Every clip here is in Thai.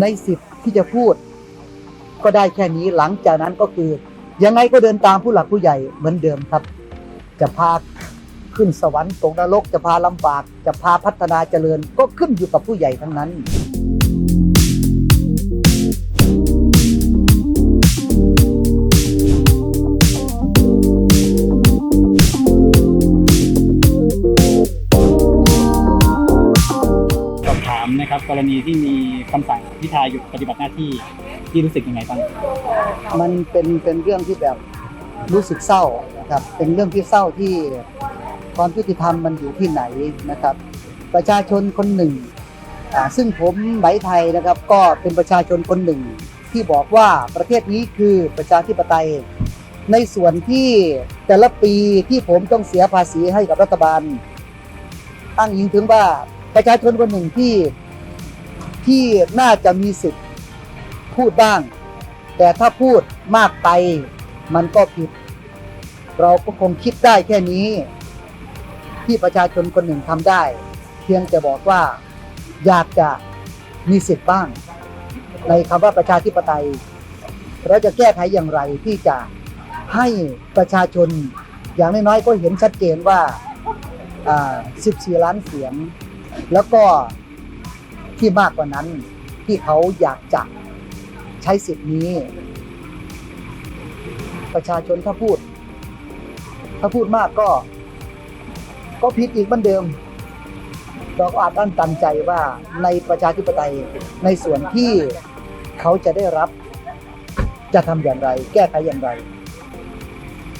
ในสิทธิ์ที่จะพูด ก็ได้แค่นี้หลังจากนั้นก็คือ ยังไงก็เดินตามผู้หลักผู้ใหญ่เหมือนเดิมครับ จะพาขึ้นสวรรค์ตกนรกจะพาลำบาก จะพาพัฒนาเจริญก็ขึ้นอยู่กับผู้ใหญ่ทั้งนั้น สอบถามนะครับกรณีที่มีคำสั่งพิธาหยุดปฏิบัติหน้าที่ที่รู้สึกยังไงบ้างมันเป็นเป็นเรื่องที่แบบรู้สึกเศร้านะครับเป็นเรื่องที่เศร้าที่ความยุติธรรมมันอยู่ที่ไหนนะครับ ประชาชนคนหนึ่ง ซึ่งผมไหมไทยนะครับ ก็เป็นประชาชนคนหนึ่ง ที่บอกว่าประเทศนี้คือประชาธิปไตย ในส่วนที่แต่ละปีที่ผมต้องเสียภาษีให้กับรัฐบาลอ้งอิงถึงว่า ประชาชนคนหนึ่งที่ที่น่าจะมีสิทธิ์พูดบ้าง แต่ถ้าพูดมากไปมันก็ผิด เราก็คงคิดได้แค่นี้ ที่ประชาชนคนหนึ่งทำได้ เพียงจะบอกว่าอยากจะมีสิทธิ์บ้าง ในคำว่าประชาธิปไตย เราจะแก้ไขอย่างไรที่จะให้ประชาชนอย่างน้อยๆก็เห็นชัดเจนว่าอ่า14 ล้านเสียง แล้วก็ที่มากกว่านั้นที่เขาอยากจะใช้สิทธิ์นี้ ประชาชนถ้าพูด ถ้าพูดมากก็ ก็ผิดอีกเหมือนเดิม เราก็อาจตั้นตันใจว่าในประชาธิปไตยในส่วนที่เขาจะได้รับจะทำอย่างไร แก้ไขอย่างไร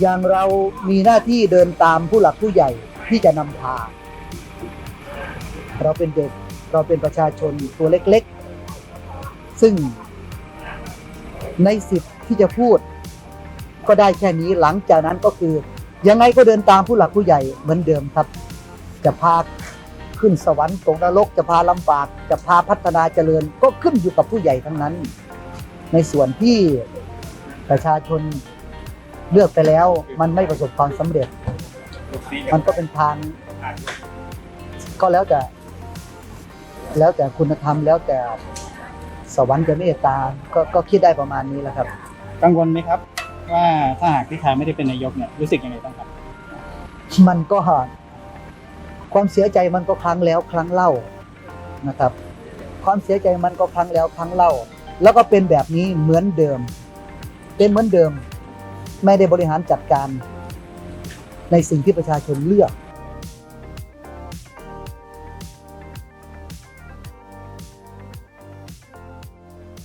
อย่างเรามีหน้าที่เดินตามผู้หลักผู้ใหญ่ที่จะนำพา เราเป็นเด็กเราเป็นประชาชนตัวเล็กๆ ซึ่งในสิทธิ์ที่จะพูด ก็ได้แค่นี้หลังจากนั้นก็คือ ยังไงก็เดินตามผู้หลักผู้ใหญ่เหมือนเดิมครับ จะพาขึ้นสวรรค์ตกนรกจะพาลำบาก จะพาพัฒนาเจริญ ก็ขึ้นอยู่กับผู้ใหญ่ทั้งนั้น ในส่วนที่ประชาชนเลือกไปแล้ว มันไม่ประสบความสำเร็จ มันก็เป็นทางก็แล้วแต่ แล้วแต่คุณธรรมแล้วแต่สวรรค์จะเมตตาก็ก็คิดได้ประมาณนี้แหละครับ กังวลไหมครับ ว่าถ้าหากพิธาไม่ได้เป็นนายกเนี่ยรู้สึกยังไงบ้างครับ มันก็ความเสียใจมันก็ครั้งแล้วครั้งเล่านะครับ ความเสียใจมันก็ครั้งแล้วครั้งเล่า แล้วก็เป็นแบบนี้เหมือนเดิม เป็นเหมือนเดิม ไม่ได้บริหารจัดการในสิ่งที่ประชาชนเลือก